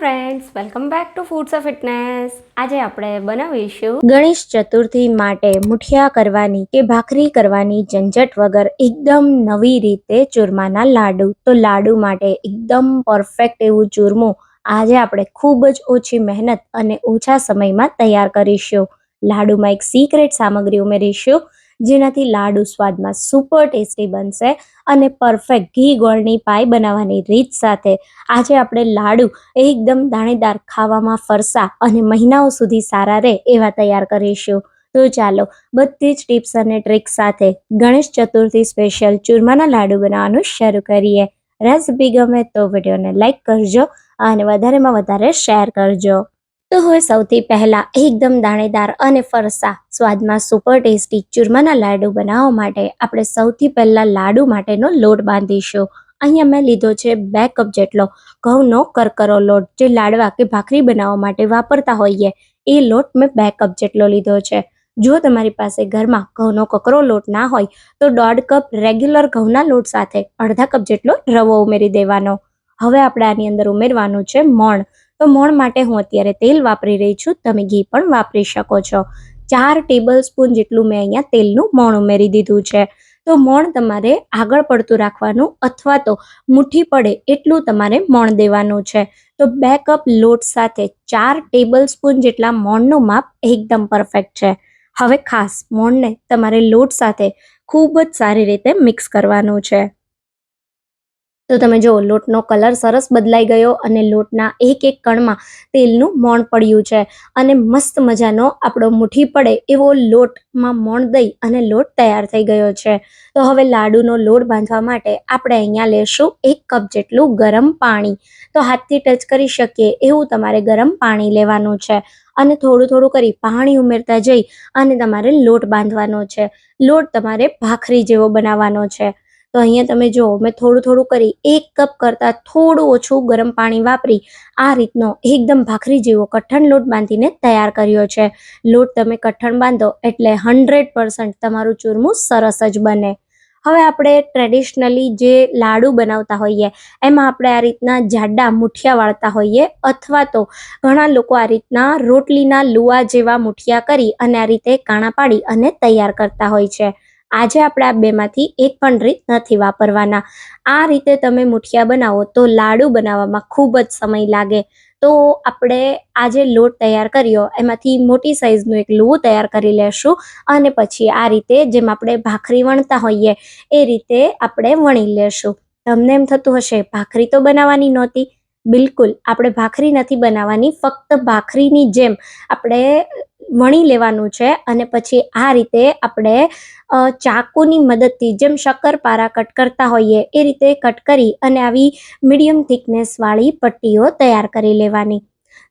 Friends welcome back to foods of fitness આજે આપણે બનાવીશું ગણેશ ચતુર્થી માટે મુઠિયા કરવાની કે ભાખરી કરવાની ઝંઝટ વગર એકદમ નવી રીતે ચૂરમાના લાડુ. તો લાડુ માટે એકદમ પરફેક્ટ એવું ચૂરમું આજે આપણે ખૂબ જ ઓછી મહેનત અને ઓછા સમયમાં તૈયાર કરીશું. લાડુમાં એક સિક્રેટ સામગ્રી ઉમેરીશું. જેનાથી લાડુ સ્વાદમાં સુપર ટેસ્ટી બનશે અને પરફેક્ટ ઘી ગોળની પાય બનાવવાની રીત સાથે. આજે આપણે લાડુ એકદમ દાણેદાર ખાવામાં ફરસા અને મહિનાઓ સુધી સારા રહે એવા તૈયાર કરીશું. તો ચાલો, બધી જ ટિપ્સ અને ટ્રિક્સ સાથે ગણેશ ચતુર્થી સ્પેશિયલ ચૂરમાના લાડુ બનાવવાનું શરૂ કરીએ. રેસિપી ગમે તો વિડીયોને લાઇક કરજો અને વધારેમાં વધારે શેર કરજો. તો હવે સૌથી પહેલાં એકદમ દાણેદાર અને ફરસા સ્વાદમાં સુપર ટેસ્ટી ચૂરમાના લાડુ બનાવવા માટે આપણે સૌથી પહેલાં લાડુ માટેનો લોટ બાંધીશું. અહીંયા મેં લીધો છે બે કપ જેટલો ઘઉંનો કરકરો લોટ જે લાડવા કે ભાખરી બનાવવા માટે વાપરતા હોઈએ. એ લોટ મેં બે કપ જેટલો લીધો છે. જો તમારી પાસે ઘરમાં ઘઉંનો કકરો લોટ ના હોય, તો દોઢ કપ રેગ્યુલર ઘઉંના લોટ સાથે અડધા કપ જેટલો રવો ઉમેરી દેવાનો. હવે આપણે આની અંદર ઉમેરવાનું છે મોણ. તો મોણ માટે હું અત્યારે તેલ વાપરી રહી છું. તમે ઘી પણ વાપરી શકો છો. ચાર ટેબલ સ્પૂન જેટલું મેં અહીંયા તેલનું મોણ ઉમેરી દીધું છે. તો મોણ તમારે આગળ પડતું રાખવાનું અથવા તો મુઠ્ઠી પડે એટલું તમારે મોણ દેવાનું છે. તો બે કપ લોટ સાથે ચાર ટેબલ સ્પૂન જેટલા મોણનું માપ એકદમ પરફેક્ટ છે. હવે ખાસ મોણને તમારે લોટ સાથે ખૂબ જ સારી રીતે મિક્સ કરવાનું છે. તો તમે જુઓ લોટનો કલર સરસ બદલાઈ ગયો અને લોટના એક એક કણમાં તેલનું મોણ પડ્યું છે. અને મસ્ત મજાનો આપણો મુઠ્ઠી પડે એવો લોટમાં મોણ દઈ અને લોટ તૈયાર થઈ ગયો છે. તો હવે લાડુનો લોટ બાંધવા માટે આપણે અહીંયા લેશું એક કપ જેટલું ગરમ પાણી. તો હાથથી ટચ કરી શકીએ એવું તમારે ગરમ પાણી લેવાનું છે. અને થોડું થોડું કરી પાણી ઉમેરતા જઈ અને તમારે લોટ બાંધવાનો છે. લોટ તમારે ભાખરી જેવો બનાવવાનો છે. તો અહીંયા તમે જુઓ, મેં થોડું થોડું કરી, એક કપ કરતાં થોડું ઓછું ગરમ પાણી વાપરી, આ રીતનો એકદમ ભાખરી જેવો કઠણ લોટ બાંધીને તૈયાર કર્યો છે. લોટ તમે કઠણ બાંધો એટલે હંડ્રેડ પર્સન્ટ તમારું ચૂરમું સરસ જ બને. હવે આપણે ટ્રેડિશનલી જે લાડુ બનાવતા હોઈએ, એમાં આપણે આ રીતના જાડા મુઠિયા વાળતા હોઈએ, અથવા તો ઘણા લોકો આ રીતના રોટલીના લુવા જેવા મુઠિયા કરી અને આ રીતે કાણા પાડી અને તૈયાર કરતા હોય છે. આજે આપણે આ બેમાંથી એક પણ રીત નથી વાપરવાના. આ રીતે તમે મુઠિયા બનાવો તો લાડુ બનાવવામાં ખૂબ જ સમય લાગે. તો આપણે આજે લોટ તૈયાર કર્યો, એમાંથી મોટી સાઈઝનું એક લુવું તૈયાર કરી લેશું અને પછી આ રીતે જેમ આપણે ભાખરી વણતા હોઈએ, એ રીતે આપણે વણી લેશું. તમને એમ થતું હશે, ભાખરી તો બનાવવાની નહોતી. બિલકુલ, આપણે ભાખરી નથી બનાવવાની, ફક્ત ભાખરીની જેમ આપણે વણી લેવાનું છે અને પછી આ રીતે આપણે ચાકુની મદદથી જેમ શક્કરપારા કટ કરતા હોઈએ એ રીતે કટ કરી અને આવી મીડિયમ થિકનેસવાળી પટ્ટીઓ તૈયાર કરી લેવાની.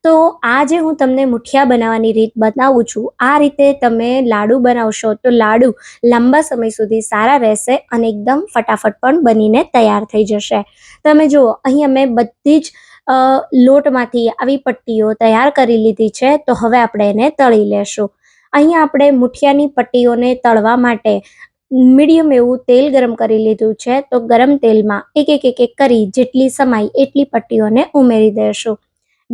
તો આજે હું તમને મુઠિયા બનાવવાની રીત બતાવું છું, આ રીતે તમે લાડુ બનાવશો તો લાડુ લાંબા સમય સુધી સારા રહેશે અને એકદમ ફટાફટ પણ બનીને તૈયાર થઈ જશે. તમે જુઓ, અહીંયા મેં બધી જ લોટમાંથી આવી પટ્ટીઓ તૈયાર કરી લીધી છે, તો હવે આપણે એને તળી લેશું. અહીંયા આપણે મુઠિયાની પટ્ટીઓને તળવા માટે મીડિયમ એવું તેલ ગરમ કરી લીધું છે, તો ગરમ તેલમાં એક એક એક એક કરી જેટલી સમાય એટલી પટ્ટીઓને ઉમેરી દઈશું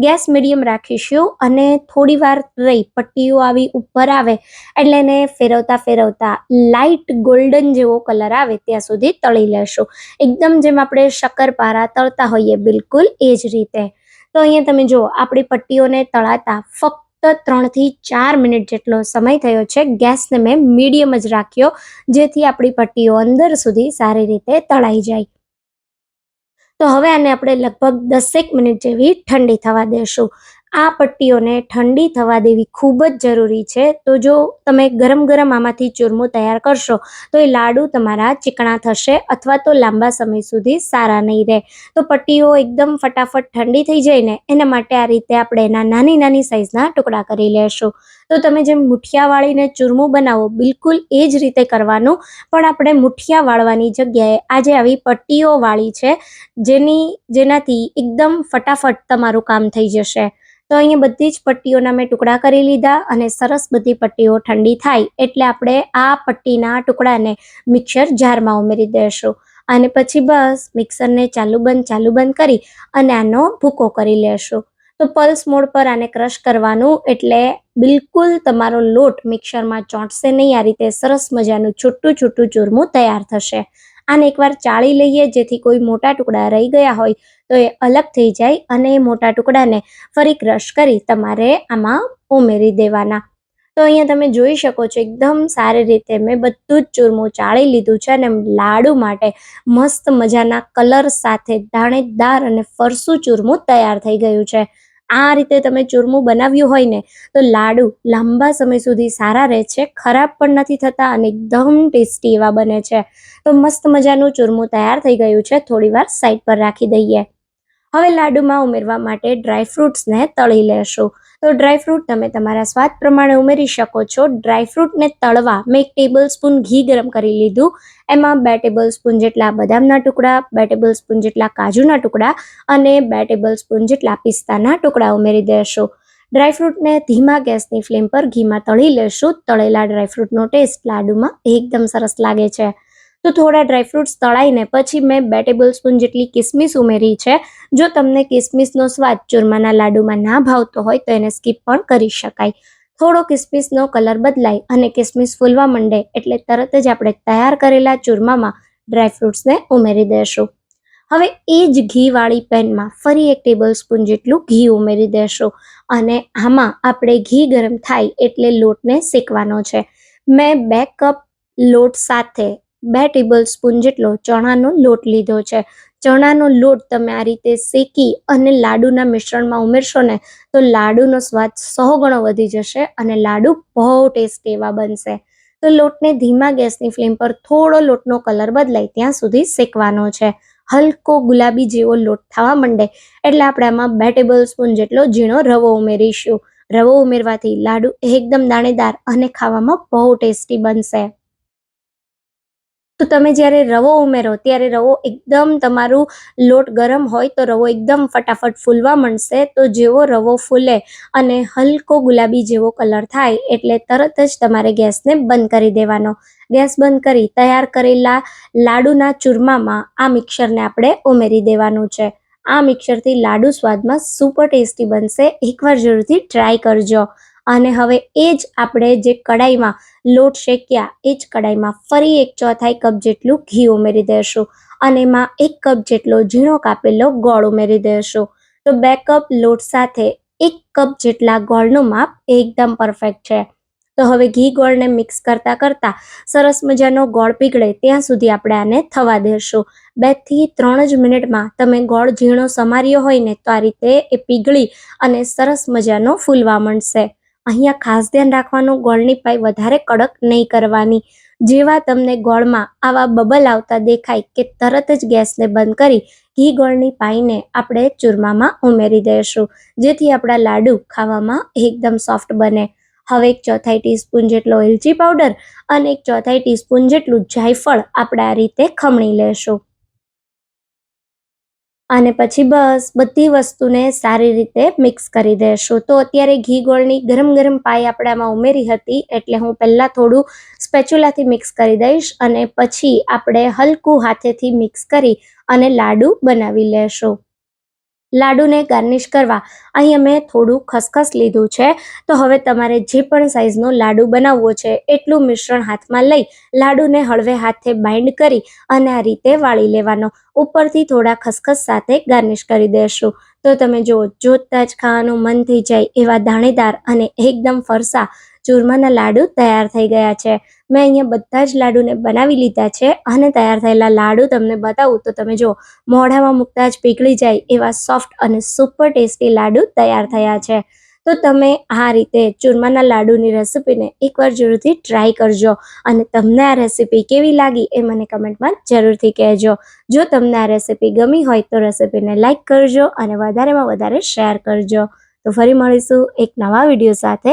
ગેસ મીડિયમ રાખીશું અને થોડી વાર રહી, પટ્ટીઓ આવી ઉપર આવે એટલે એને ફેરવતા ફેરવતા લાઇટ ગોલ્ડન જેવો કલર આવે ત્યાં સુધી તળી લેશું. એકદમ જેમ આપણે શક્કરપારા તળતા હોઈએ બિલકુલ એ જ રીતે. તો અહીંયા તમે જુઓ, આપણી પટ્ટીઓને તળાતા ફક્ત ત્રણથી ચાર મિનિટ જેટલો સમય થયો છે ગેસને મેં મીડિયમ જ રાખ્યો, જેથી આપણી પટ્ટીઓ અંદર સુધી સારી રીતે તળાઈ જાય. તો હવે આને આપણે લગભગ દસેક મિનિટ જેવી ઠંડી થવા દેશું. આ પટ્ટીઓને ઠંડી થવા દેવી ખૂબ જ જરૂરી છે. તો જો તમે ગરમ ગરમ આમાંથી ચૂરમું તૈયાર કરશો, તો એ લાડુ તમારા ચીકણા થશે અથવા તો લાંબા સમય સુધી સારા નહીં રહે. તો પટ્ટીઓ એકદમ ફટાફટ ઠંડી થઈ જાય ને એના માટે આ રીતે આપણે એના નાની નાની સાઇઝના ટુકડા કરી લેશું. તો તમે જેમ મુઠિયા વાળીને ચૂરમું બનાવો, બિલકુલ એ જ રીતે કરવાનું. પણ આપણે મુઠિયા વાળવાની જગ્યાએ આજે આવી પટ્ટીઓ વાળી છે, જેની, જેનાથી એકદમ ફટાફટ તમારું કામ થઈ જશે. તો અહીંયા બધી જ પટ્ટીઓના મેં ટુકડા કરી લીધા અને સરસ બધી પટ્ટીઓ ઠંડી થાય એટલે આપણે આ પટ્ટીના ટુકડાને મિક્સર જારમાં ઉમેરી દઈશું અને પછી બસ મિક્સરને ચાલુ બંધ ચાલુ બંધ કરી અને આનો ભૂકો કરી લેશું. તો પલ્સ મોડ પર આને ક્રશ કરવાનું એટલે બિલકુલ તમારો લોટ મિક્સરમાં ચોંટશે નહીં. આ રીતે સરસ મજાનું છૂટું છૂટું ચૂરમું તૈયાર થશે. આને એકવાર ચાળી લઈએ, જેથી કોઈ મોટા ટુકડા રહી ગયા હોય તો એ અલગ થઈ જાય અને એ મોટા ટુકડાને ફરી ક્રશ કરી તમારે આમાં ઉમેરી દેવાના. તો અહીંયા તમે જોઈ શકો છો, એકદમ સારી રીતે મેં બધું જ ચૂરમું ચાળી લીધું છે અને લાડુ માટે મસ્ત મજાના કલર સાથે દાણેદાર અને ફરસું ચૂરમું તૈયાર થઈ ગયું છે. આ રીતે તમે ચૂરમું બનાવ્યું હોય ને, તો લાડુ લાંબા સમય સુધી સારા રહે છે, ખરાબ પણ નથી થતા અને એકદમ ટેસ્ટી એવા બને છે. તો મસ્ત મજાનું ચૂરમું તૈયાર થઈ ગયું છે થોડીવાર સાઈડ પર રાખી દઈએ. હવે લાડુમાં ઉમેરવા માટે ડ્રાય ફ્રૂટ્સને તળી લેશું. તો ડ્રાયફ્રૂટ તમે તમારા સ્વાદ પ્રમાણે ઉમેરી શકો છો. ડ્રાયફ્રૂટને તળવા મેં એક ટેબલ સ્પૂન ઘી ગરમ કરી લીધું. એમાં બે ટેબલ સ્પૂન જેટલા બદામના ટુકડા, બે ટેબલ સ્પૂન જેટલા કાજુના ટુકડા અને બે ટેબલ સ્પૂન જેટલા પિસ્તાના ટુકડા ઉમેરી દેશું. ડ્રાયફ્રૂટને ધીમા ગેસની ફ્લેમ પર ઘીમાં તળી લેશું. તળેલા ડ્રાયફ્રૂટનો ટેસ્ટ લાડુમાં એકદમ સરસ લાગે છે. તો થોડા ડ્રાયફ્રૂટ્સ તળાઈને પછી મેં બે ટેબલ સ્પૂન જેટલી કિસમિસ ઉમેરી છે. જો તમને કિસમિસનો સ્વાદ ચૂરમાના લાડુમાં ના ભાવતો હોય તો એને સ્કીપ પણ કરી શકાય. થોડો કિસમિસનો કલર બદલાય અને કિસમિસ ફૂલવા માંડે એટલે તરત જ આપણે તૈયાર કરેલા ચૂરમામાં ડ્રાયફ્રૂટ્સને ઉમેરી દેશું. હવે એ જ ઘીવાળી પેનમાં ફરી એક ટેબલ સ્પૂન જેટલું ઘી ઉમેરી દેશું અને આમાં આપણે ઘી ગરમ થાય એટલે લોટને શેકવાનો છે. મેં બે કપ લોટ સાથે બે ટેબલ સ્પૂન જેટલો ચણાનો લોટ લીધો છે. ચણાનો લોટ તમે આ રીતે શેકી અને લાડુના મિશ્રણમાં ઉમેરશો ને, તો લાડુનો સ્વાદ સો ગણો વધી જશે અને લાડુ બહુ ટેસ્ટી એવા બનશે. તો લોટને ધીમા ગેસની ફ્લેમ પર થોડો લોટનો કલર બદલાય ત્યાં સુધી શેકવાનો છે. હલકો ગુલાબી જેવો લોટ થવા માંડે એટલે આપણે આમાં બે ટેબલ સ્પૂન જેટલો ઝીણો રવો ઉમેરીશું. રવો ઉમેરવાથી લાડુ એકદમ દાણેદાર અને ખાવામાં બહુ ટેસ્ટી બનશે. તમે જ્યારે રવો ઉમેરો, ત્યારે રવો એકદમ તમારું લોટ ગરમ હોય તો રવો એકદમ ફટાફટ ફૂલવા માંડશે તો જેવો રવો ફૂલે અને હલકો ગુલાબી જેવો કલર થાય એટલે તરત જ તમારે ગેસને બંધ કરી દેવાનો. ગેસ બંધ કરી તૈયાર કરેલા લાડુના ચૂરમામાં આ મિક્સરને આપણે ઉમેરી દેવાનું છે. આ મિક્સરથી લાડુ સ્વાદમાં સુપર ટેસ્ટી બનશે. એકવાર જરૂરથી ટ્રાય કરજો. અને હવે એ જ આપણે જે કડાઈમાં લોટ શેક્યા એ જ કડાઈમાં ફરી એક ચોથાઈ કપ જેટલું ઘી ઉમેરી દઈશું અને એમાં એક કપ જેટલો ઝીણો કાપેલો ગોળ ઉમેરી દઈશું તો બે કપ લોટ સાથે એક કપ જેટલા ગોળનું માપ એકદમ પરફેક્ટ છે. તો હવે ઘી ગોળને મિક્સ કરતાં કરતાં સરસ મજાનો ગોળ પીગળે ત્યાં સુધી આપણે આને થવા દેશું. બેથી ત્રણ જ મિનિટમાં તમે ગોળ ઝીણો સમાર્યો હોય ને તો આ રીતે એ પીગળી અને સરસ મજાનો ફૂલવા માંડશે. અહીંયા ખાસ ધ્યાન રાખવાનું, ગોળની પાઈ વધારે કડક નહીં કરવાની. જેવા તમને ગોળમાં આવા બબલ આવતા દેખાય કે તરત જ ગેસને બંધ કરી ઘી ગોળની પાઈને આપણે ચૂરમામાં ઉમેરી દઈશું. જેથી આપણા લાડુ ખાવામાં એકદમ સોફ્ટ બને. હવે એક ચોથાઈ ટીસ્પૂન જેટલો એલચી પાવડર અને એક ચોથાઈ ટીસ્પૂન જેટલું જાયફળ આપણે આ રીતે ખમણી લેશું અને પછી બસ બધી વસ્તુને સારી રીતે મિક્સ કરી દેશું. તો અત્યારે ઘી ગોળની ગરમ ગરમ પાઈ આપણે આમાં ઉમેરી હતી, એટલે હું પહેલાં થોડું સ્પેચ્યુલાથી મિક્સ કરી દઈશ અને પછી આપણે હલકું હાથેથી મિક્સ કરી અને લાડુ બનાવી લેશું. લાડુને ગાર્નિશ કરવા. અહીં મેં થોડું ખસખસ લીધું છે. તો હવે તમારે જે પણ સાઇઝનો લાડુ બનાવવો છે, એટલું મિશ્રણ હાથમાં લઈ લાડુને હળવે હાથે બાઇન્ડ કરી અને આ રીતે વાળી લેવાનો. ઉપરથી થોડા ખસખસ સાથે ગાર્નિશ કરી દેશું. તો તમે જો જોતા જ ખાવાનું મન થઈ જાય એવા દાણેદાર અને એકદમ ફરસા ચૂરમાના લાડુ તૈયાર થઈ ગયા છે. મેં અહીંયા બધા જ લાડુને બનાવી લીધા છે અને તૈયાર થયેલા લાડુ તમને બતાવું તો તમે જો, મોઢામાં મૂકતા જ પીગળી જાય એવા સોફ્ટ અને સુપર ટેસ્ટી લાડુ તૈયાર થયા છે. તો તમે આ રીતે ચૂરમાના લાડુની રેસિપીને એકવાર જરૂરથી ટ્રાય કરજો અને તમને આ રેસિપી કેવી લાગી એ મને કમેન્ટમાં જરૂરથી કહેજો. જો તમને આ રેસિપી ગમી હોય તો રેસિપીને લાઇક કરજો અને વધારેમાં વધારે શેર કરજો. તો ફરી મળીશું એક નવા વીડિયો સાથે.